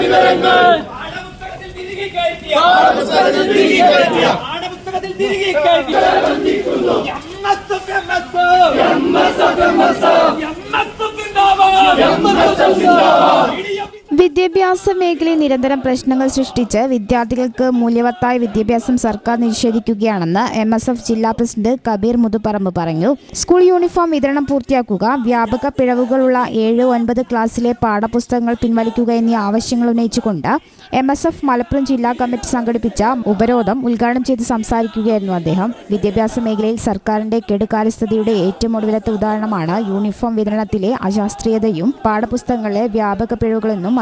പാഠപുസ്തകത്തിൽ തിരികെ കയറ്റിയ പാഠപുസ്തകത്തിൽ തിരികെ കയറ്റിയ MSF, MSF. MSF സിന്ദാബാദ്. വിദ്യാഭ്യാസ മേഖലയിൽ നിരന്തരം പ്രശ്നങ്ങൾ സൃഷ്ടിച്ച് വിദ്യാർത്ഥികൾക്ക് മൂല്യവത്തായ വിദ്യാഭ്യാസം സർക്കാർ നിഷേധിക്കുകയാണെന്ന് എം എസ് എഫ് ജില്ലാ പ്രസിഡന്റ് കബീർ മുതുപറമ്പ് പറഞ്ഞു. സ്കൂൾ യൂണിഫോം വിതരണം പൂർത്തിയാക്കുക വ്യാപക പിഴവുകളുള്ള ഏഴ് ഒൻപത് ക്ലാസ്സിലെ പാഠപുസ്തകങ്ങൾ പിൻവലിക്കുക എന്നീ ആവശ്യങ്ങൾ ഉന്നയിച്ചുകൊണ്ട് എം എസ് എഫ് മലപ്പുറം ജില്ലാ കമ്മിറ്റി സംഘടിപ്പിച്ച ഉപരോധം ഉദ്ഘാടനം ചെയ്ത് സംസാരിക്കുകയായിരുന്നു അദ്ദേഹം. വിദ്യാഭ്യാസ മേഖലയിൽ സർക്കാരിന്റെ കെടുകാര്യസ്ഥതയുടെ ഏറ്റവും ഒടുവിലത്തെ ഉദാഹരണമാണ് യൂണിഫോം വിതരണത്തിലെ അശാസ്ത്രീയതയും പാഠപുസ്തകങ്ങളിലെ വ്യാപക പിഴവുകളെന്നും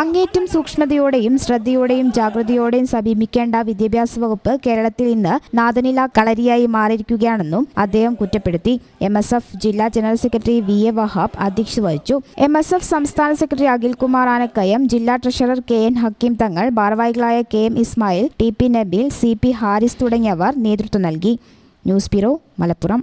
അങ്ങേറ്റം സൂക്ഷ്മതയോടെയും ശ്രദ്ധയോടെയും ജാഗ്രതയോടെയും സമീപിക്കേണ്ട വിദ്യാഭ്യാസ വകുപ്പ് കേരളത്തിൽ ഇന്ന് നാദനില കളരിയായി മാറിയിരിക്കുകയാണെന്നും അദ്ദേഹം കുറ്റപ്പെടുത്തി. എം എസ് എഫ് ജില്ലാ general secretary V A Wahab അധ്യക്ഷത വഹിച്ചു. എം എസ് എഫ് സംസ്ഥാന സെക്രട്ടറി അഖിൽകുമാർ ആനക്കയം ജില്ലാ treasurer K N Hakeem Thangal ഭാരവാഹികളായ K M Ismail T P Nabeel C P Haris തുടങ്ങിയവർ നേതൃത്വം നൽകി. News bureau Malappuram.